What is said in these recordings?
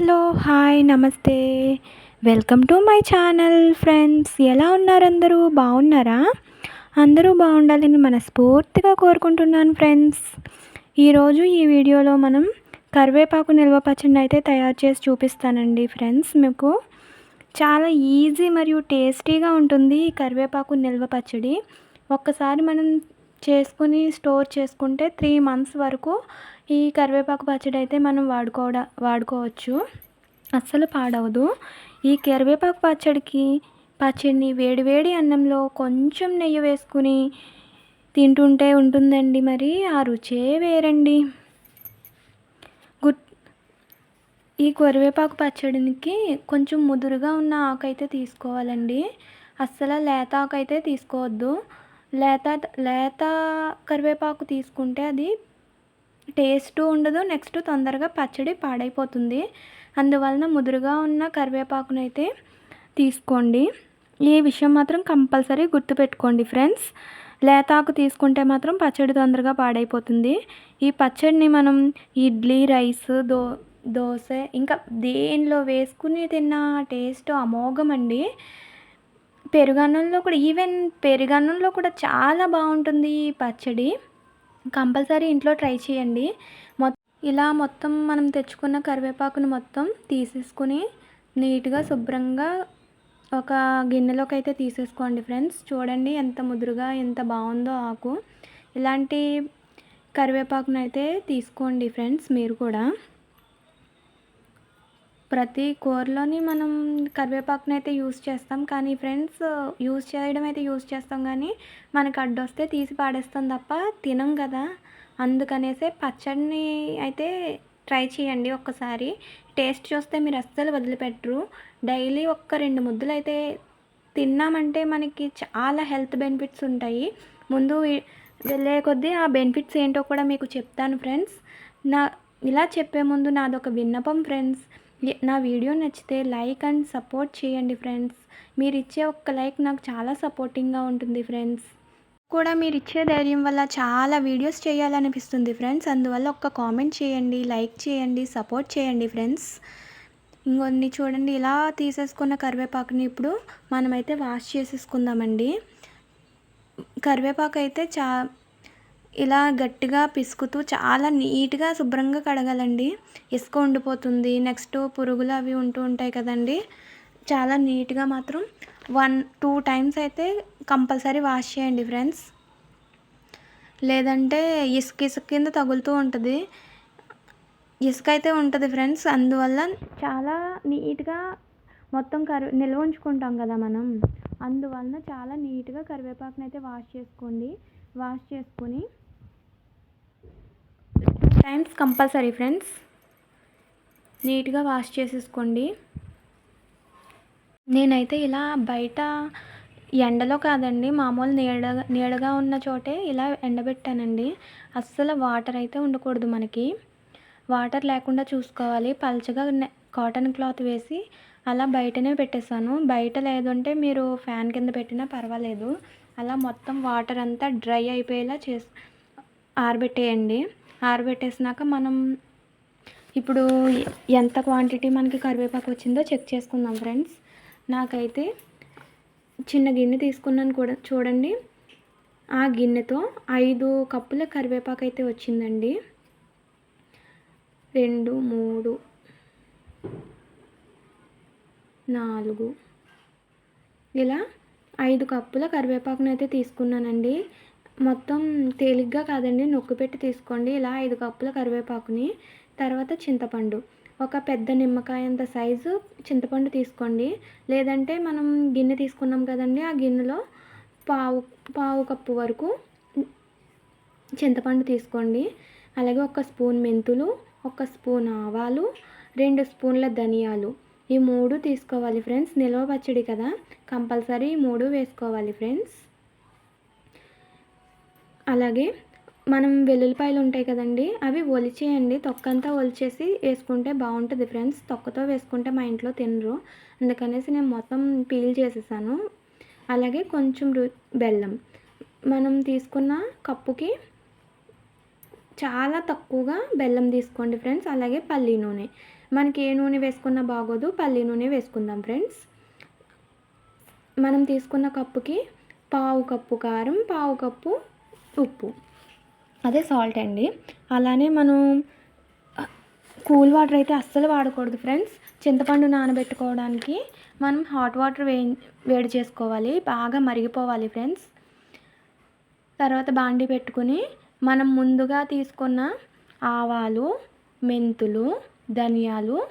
Hello hi namaste. Welcome to my channel friends. ఎలా ఉన్నారు అందరూ? బాగున్నారా అందరూ బాగుండాలని మనస్ఫూర్తిగా కోరుకుంటున్నాను ఫ్రెండ్స్. ఈరోజు ఈ వీడియోలో మనం కరివేపాకు నిల్వ పచ్చడిని అయితే తయారు చేసి చూపిస్తానండి ఫ్రెండ్స్ మీకు. చాలా ఈజీ మరియు టేస్టీగా ఉంటుంది ఈ కరివేపాకు నిల్వ పచ్చడి. ఒక్కసారి మనం చేసుకుని స్టోర్ చేసుకుంటే త్రీ మంత్స్ వరకు ఈ కరివేపాకు పచ్చడి అయితే మనం వాడుకోవడ వాడుకోవచ్చు. అస్సలు పాడవదు. ఈ కరివేపాకు పచ్చడికి పచ్చడిని వేడివేడి అన్నంలో కొంచెం నెయ్యి వేసుకుని తింటుంటే ఉంటుందండి మరి ఆ రుచే వేరండి. గుట్ ఈ కరివేపాకు పచ్చడికి కొంచెం ముదురుగా ఉన్న ఆకు అయితే తీసుకోవాలండి. అస్సలు లేత ఆకు అయితే తీసుకోవద్దు. లేత లేత కరివేపాకు తీసుకుంటే అది టేస్ట్ ఉండదు నెక్స్ట్ తొందరగా పచ్చడి పాడైపోతుంది. అందువలన ముదురుగా ఉన్న కరివేపాకునైతే తీసుకోండి. ఈ విషయం మాత్రం కంపల్సరీ గుర్తుపెట్టుకోండి ఫ్రెండ్స్. లేతాకు తీసుకుంటే మాత్రం పచ్చడి తొందరగా పాడైపోతుంది. ఈ పచ్చడిని మనం ఇడ్లీ రైస్ దో దోశ ఇంకా దేనిలో వేసుకుని తిన్న టేస్ట్ అమోఘం అండి పెరుగన్నంలో కూడా ఈవెన్ పెరుగన్నంలో కూడా చాలా బాగుంటుంది ఈ పచ్చడి. కంపల్సరీ ఇంట్లో ట్రై చేయండి. మొ ఇలా మొత్తం మనం తెచ్చుకున్న కరివేపాకును మొత్తం తీసేసుకుని నీట్గా శుభ్రంగా ఒక గిన్నెలోకి అయితే తీసేసుకోండి ఫ్రెండ్స్. చూడండి ఎంత ముదురుగా ఎంత బాగుందో ఆకు. ఇలాంటి కరివేపాకునైతే తీసుకోండి ఫ్రెండ్స్ మీరు కూడా. ప్రతి కూరలోని మనం కరివేపాకుని అయితే యూస్ చేస్తాం. కానీ ఫ్రెండ్స్ యూస్ చేయడం అయితే యూస్ చేస్తాం. కానీ మనకు అడ్డొస్తే తీసి పాడేస్తాం తప్ప తినం కదా. అందుకనేసే పచ్చడిని అయితే ట్రై చేయండి ఒక్కసారి. టేస్ట్ చూస్తే మీరు అస్సలు వదిలిపెట్టరు. డైలీ ఒక్క రెండు ముద్దలు అయితే తిన్నామంటే మనకి చాలా హెల్త్ బెనిఫిట్స్ ఉంటాయి. ముందు వెళ్ళే కొద్దీ ఆ బెనిఫిట్స్ ఏంటో కూడా మీకు చెప్తాను ఫ్రెండ్స్. నా ఇలా చెప్పే ముందు నాదొక విన్నపం ఫ్రెండ్స్. నా వీడియో నచ్చితే లైక్ అండ్ సపోర్ట్ చేయండి ఫ్రెండ్స్. మీరు ఇచ్చే ఒక్క లైక్ నాకు చాలా సపోర్టింగ్గా ఉంటుంది ఫ్రెండ్స్. కూడా మీరు ఇచ్చే ధైర్యం వల్ల చాలా వీడియోస్ చేయాలనిపిస్తుంది ఫ్రెండ్స్. అందువల్ల ఒక్క కామెంట్ చేయండి లైక్ చేయండి సపోర్ట్ చేయండి ఫ్రెండ్స్. ఇంకొన్ని చూడండి ఇలా తీసేసుకున్న కరివేపాకుని ఇప్పుడు మనమైతే వాష్ చేసేసుకుందామండి. కరివేపాకు అయితే చా ఇలా గట్టిగా పిసుకుతూ చాలా నీట్గా శుభ్రంగా కడగాలండి. ఇసుక ఉండిపోతుంది. నెక్స్ట్ పురుగులు అవి ఉంటూ ఉంటాయి కదండి. చాలా నీట్గా మాత్రం వన్ టూ టైమ్స్ అయితే కంపల్సరీ వాష్ చేయండి ఫ్రెండ్స్. లేదంటే ఇసుక ఇసుక కింద తగులుతూ ఉంటుంది. ఇసుక అయితే ఉంటుంది ఫ్రెండ్స్. అందువల్ల చాలా నీట్గా మొత్తం కరి నిల్వ ఉంచుకుంటాం కదా మనం. అందువలన చాలా నీట్గా కరివేపాకుని అయితే వాష్ చేసుకోండి. వాష్ చేసుకొని టైమ్స్ కంపల్సరీ ఫ్రెండ్స్. నీట్గా వాష్ చేసేసుకోండి. నేనైతే ఇలా బయట ఎండలో కాదండి మామూలు నీడ నీడగా ఉన్న చోటే ఇలా ఎండబెట్టానండి. అస్సలు వాటర్ అయితే ఉండకూడదు మనకి. వాటర్ లేకుండా చూసుకోవాలి. పల్చగా కాటన్ క్లాత్ వేసి అలా బయటనే పెట్టేశాను. బయట లేదంటే మీరు ఫ్యాన్ కింద పెట్టినా పర్వాలేదు. అలా మొత్తం వాటర్ అంతా డ్రై అయిపోయేలా చేసి ఆరబెట్టేయండి. ఆరబెట్టేసినాక మనం ఇప్పుడు ఎంత క్వాంటిటీ మనకి కరివేపాకు వచ్చిందో చెక్ చేసుకుందాం ఫ్రెండ్స్. నాకైతే చిన్న గిన్నె తీసుకున్నాను కూడా చూడండి. ఆ గిన్నెతో ఐదు కప్పుల కరివేపాకు అయితే వచ్చిందండి. రెండు మూడు నాలుగు. ఇలా ఐదు కప్పుల కరివేపాకునైతే అయితే తీసుకున్నానండి. మొత్తం తేలిగ్గా కాదండి. నొక్కు పెట్టి తీసుకోండి. ఇలా ఐదు కప్పుల కరివేపాకుని తర్వాత చింతపండు. ఒక పెద్ద నిమ్మకాయ అంత సైజు చింతపండు తీసుకోండి. లేదంటే మనం గిన్నె తీసుకున్నాం కదండి ఆ గిన్నెలో పావు పావు కప్పు వరకు చింతపండు తీసుకోండి. అలాగే ఒక స్పూన్ మెంతులు ఒక స్పూన్ ఆవాలు రెండు స్పూన్ల ధనియాలు. ఈ మూడు తీసుకోవాలి ఫ్రెండ్స్. నిల్వ పచ్చడి కదా. కంపల్సరీ ఈ మూడు వేసుకోవాలి ఫ్రెండ్స్. అలాగే మనం వెల్లుల్లిపాయలు ఉంటాయి కదండి అవి ఒలిచేయండి. తొక్కంతా ఒలిచేసి వేసుకుంటే బాగుంటుంది ఫ్రెండ్స్. తొక్కతో వేసుకుంటే మా ఇంట్లో తినరు. అందుకనేసి నేను మొత్తం పీల్ చేసేసాను. అలాగే కొంచెం బెల్లం. మనం తీసుకున్న కప్పుకి చాలా తక్కువగా బెల్లం తీసుకోండి ఫ్రెండ్స్. అలాగే పల్లీ నూనె. మనకి ఏ నూనె వేసుకున్నా బాగోదు. పల్లీ నూనె వేసుకుందాం ఫ్రెండ్స్. మనం తీసుకున్న కప్పుకి పావు కప్పు కారం పావు కప్పు ఉప్పు. అదే సాల్ట్ అండి. అలానే మనం కూల్ వాటర్ అయితే అస్సలు వాడకూడదు ఫ్రెండ్స్. చింతపండు నానబెట్టుకోవడానికి మనం హాట్ వాటర్ వే వేడి చేసుకోవాలి. బాగా మరిగిపోవాలి ఫ్రెండ్స్. తర్వాత బాండి పెట్టుకుని మనం ముందుగా తీసుకున్న ఆవాలు మెంతులు ధనియాలు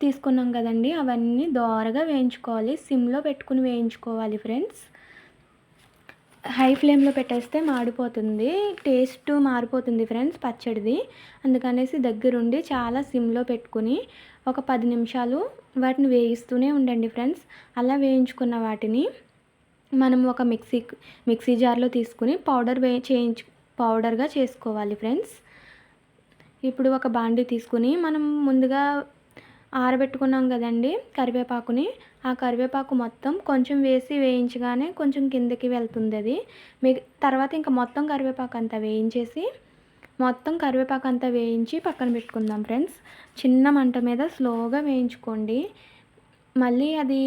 తీసుకున్నాం కదండి. అవన్నీ దోరగా వేయించుకోవాలి. సిమ్లో పెట్టుకుని వేయించుకోవాలి ఫ్రెండ్స్. హై ఫ్లేమ్లో పెట్టేస్తే మాడిపోతుంది. టేస్ట్ మారిపోతుంది ఫ్రెండ్స్ పచ్చడిది. అందుకనేసి దగ్గరుండి చాలా సిమ్లో పెట్టుకుని ఒక పది నిమిషాలు వాటిని వేయిస్తూనే ఉండండి ఫ్రెండ్స్. అలా వేయించుకున్న వాటిని మనం ఒక మిక్సీ మిక్సీ జార్లో తీసుకుని పౌడర్ వే చేయించు పౌడర్గా చేసుకోవాలి ఫ్రెండ్స్. ఇప్పుడు ఒక బాండి తీసుకుని మనం ముందుగా ఆరబెట్టుకున్నాం కదండి కరివేపాకుని. ఆ కరివేపాకు మొత్తం కొంచెం వేసి వేయించగానే కొంచెం కిందకి వెళ్తుంది అది. మీ తర్వాత ఇంకా మొత్తం కరివేపాకు అంతా వేయించేసి మొత్తం కరివేపాకు అంతా వేయించి పక్కన పెట్టుకుందాం ఫ్రెండ్స్. చిన్న మంట మీద స్లోగా వేయించుకోండి. మళ్ళీ అది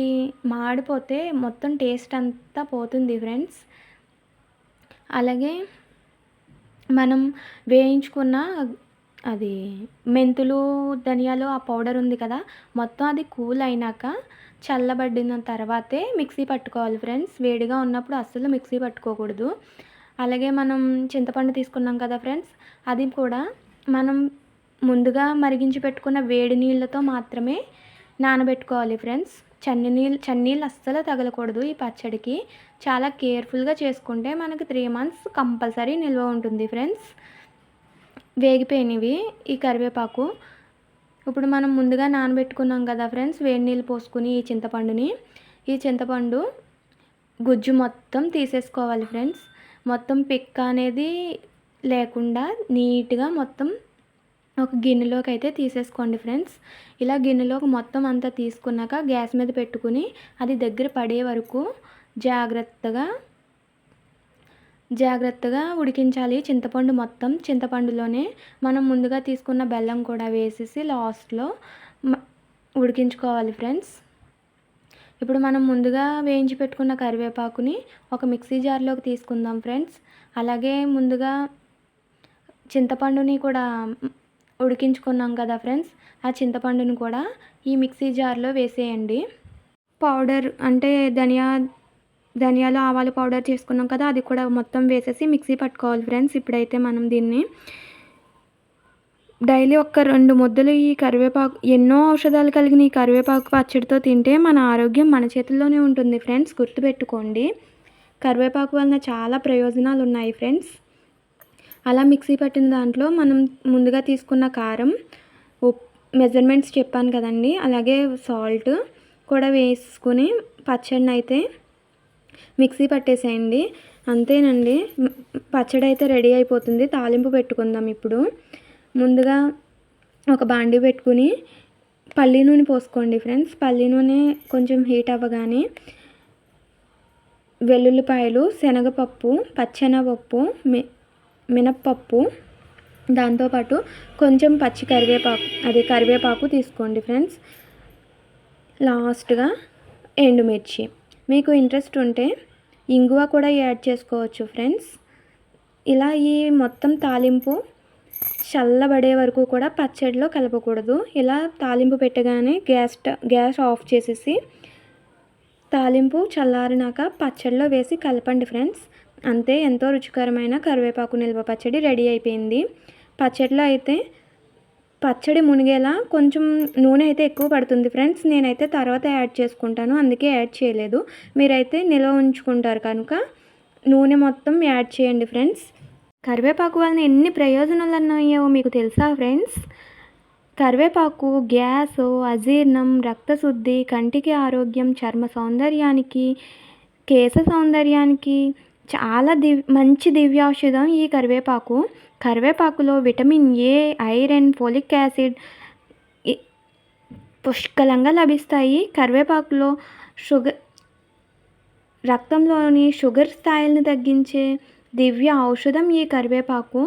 మాడిపోతే మొత్తం టేస్ట్ అంతా పోతుంది ఫ్రెండ్స్. అలాగే మనం వేయించుకున్న అది మెంతులు ధనియాలు ఆ పౌడర్ ఉంది కదా మొత్తం అది కూల్ అయినాక చల్లబడిన తర్వాతే మిక్సీ పట్టుకోవాలి ఫ్రెండ్స్. వేడిగా ఉన్నప్పుడు అస్సలు మిక్సీ పట్టుకోకూడదు. అలాగే మనం చింతపండు తీసుకున్నాం కదా ఫ్రెండ్స్ అది కూడా మనం ముందుగా మరిగించి పెట్టుకున్న వేడి నీళ్ళతో మాత్రమే నానబెట్టుకోవాలి ఫ్రెండ్స్. చన్ని నీళ్ళు చన్నీళ్ళు అస్సలు తగలకూడదు ఈ పచ్చడికి. చాలా కేర్ఫుల్గా చేసుకుంటే మనకి త్రీ మంత్స్ కంపల్సరీ నిల్వ ఉంటుంది ఫ్రెండ్స్. వేగిపోయినవి ఈ కరివేపాకు. ఇప్పుడు మనం ముందుగా నానబెట్టుకున్నాం కదా ఫ్రెండ్స్ వేడి నీళ్ళు పోసుకుని ఈ చింతపండుని. ఈ చింతపండు గుజ్జు మొత్తం తీసేసుకోవాలి ఫ్రెండ్స్. మొత్తం పిక్క అనేది లేకుండా నీట్గా మొత్తం ఒక గిన్నెలోకి అయితే తీసేసుకోండి ఫ్రెండ్స్. ఇలా గిన్నెలోకి మొత్తం అంతా తీసుకున్నాక గ్యాస్ మీద పెట్టుకుని అది దగ్గర పడే వరకు జాగ్రత్తగా జాగ్రత్తగా ఉడికించాలి. చింతపండు మొత్తం చింతపండులోనే మనం ముందుగా తీసుకున్న బెల్లం కూడా వేసేసి లాస్ట్లో ఉడికించుకోవాలి ఫ్రెండ్స్. ఇప్పుడు మనం ముందుగా వేయించి పెట్టుకున్న కరివేపాకుని ఒక మిక్సీ జార్లోకి తీసుకుందాం ఫ్రెండ్స్. అలాగే ముందుగా చింతపండుని కూడా ఉడికించుకున్నాం కదా ఫ్రెండ్స్. ఆ చింతపండుని కూడా ఈ మిక్సీ జార్లో వేసేయండి. పౌడర్ అంటే ధనియా ధనియాలు ఆవాలు పౌడర్ చేసుకున్నాం కదా అది కూడా మొత్తం వేసేసి మిక్సీ పట్టుకోవాలి ఫ్రెండ్స్ ఇప్పుడైతే మనం దీన్ని డైలీ ఒక్క రెండు ముద్దలు ఈ కరివేపాకు ఎన్నో ఔషధాలు కలిగిన ఈ కరివేపాకు పచ్చడితో తింటే మన ఆరోగ్యం మన చేతుల్లోనే ఉంటుంది ఫ్రెండ్స్ గుర్తుపెట్టుకోండి. కరివేపాకు వలన చాలా ప్రయోజనాలు ఉన్నాయి ఫ్రెండ్స్ అలా మిక్సీ పట్టిన దాంట్లో మనం ముందుగా తీసుకున్న కారం ఉప్ మెజర్మెంట్స్ చెప్పాను కదండి. అలాగే సాల్ట్ కూడా వేసుకుని పచ్చడిని అయితే మిక్సీ పట్టేసేయండి. అంతేనండి. పచ్చడి అయితే రెడీ అయిపోతుంది. తాలింపు పెట్టుకుందాం ఇప్పుడు. ముందుగా ఒక బాండి పెట్టుకుని పల్లి నూనె పోసుకోండి ఫ్రెండ్స్. పల్లి నూనె కొంచెం హీట్ అవ్వగానే వెల్లుల్లిపాయలు శనగపప్పు పచ్చెనగపప్పు మినప్పప్పు దాంతోపాటు కొంచెం పచ్చి కరివేపాకు అది కరివేపాకు తీసుకోండి ఫ్రెండ్స్. లాస్ట్గా ఎండుమిర్చి. మీకు ఇంట్రెస్ట్ ఉంటే ఇంగువ కూడా యాడ్ చేసుకోవచ్చు ఫ్రెండ్స్ ఇలా ఈ మొత్తం తాలింపు చల్లబడే వరకు కూడా పచ్చడిలో కలపకూడదు. ఇలా తాలింపు పెట్టగానే గ్యాస్ గ్యాస్ ఆఫ్ చేసేసి తాలింపు చల్లారినాక పచ్చడిలో వేసి కలపండి ఫ్రెండ్స్ అంతే ఎంతో రుచికరమైన కరివేపాకు నిల్వ పచ్చడి రెడీ అయిపోయింది. పచ్చడిలో అయితే పచ్చడి మునిగేలా కొంచెం నూనె అయితే ఎక్కువ పడుతుంది ఫ్రెండ్స్. నేనైతే తర్వాత యాడ్ చేసుకుంటాను అందుకే యాడ్ చేయలేదు. మీరైతే నిల్వ ఉంచుకుంటారు కనుక నూనె మొత్తం యాడ్ చేయండి ఫ్రెండ్స్. కరివేపాకు వలన ఎన్ని ప్రయోజనాలు ఉన్నాయో మీకు తెలుసా ఫ్రెండ్స్? కరివేపాకు గ్యాస్ అజీర్ణం రక్తశుద్ధి కంటికి ఆరోగ్యం చర్మ సౌందర్యానికి కేశ సౌందర్యానికి చాలా దివ్ మంచి దివ్యాషధం ఈ కరివేపాకు. కరివేపాకులో vitamin A iron folic acid పుష్కలంగా లభిస్తాయి. కరివేపాకులో షుగర్ రక్తంలోని షుగర్ స్థాయిలను తగ్గించే దివ్య ఔషధం ఈ కరివేపాకు.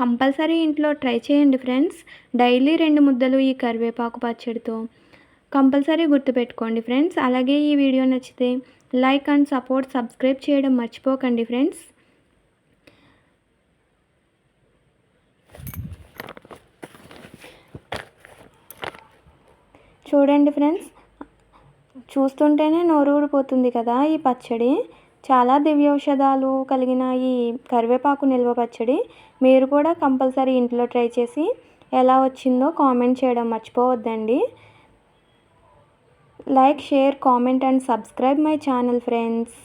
కంపల్సరీ ఇంట్లో ట్రై చేయండి ఫ్రెండ్స్. డైలీ రెండు ముద్దలు ఈ కరివేపాకు పచ్చడితో కంపల్సరీ గుర్తుపెట్టుకోండి ఫ్రెండ్స్. అలాగే ఈ వీడియో నచ్చితే లైక్ అండ్ సపోర్ట్ సబ్స్క్రైబ్ చేయడం మర్చిపోకండి ఫ్రెండ్స్. చూడండి ఫ్రెండ్స్ చూస్తుంటేనే నోరు ఊడిపోతుంది కదా ఈ పచ్చడి. చాలా దివ్యౌషధాలు కలిగిన ఈ కరివేపాకు నిల్వ పచ్చడి మీరు కూడా కంపల్సరీ ఇంట్లో ట్రై చేసి ఎలా వచ్చిందో కామెంట్ చేయడం మర్చిపోవద్దండి. Like share comment and subscribe my channel friends.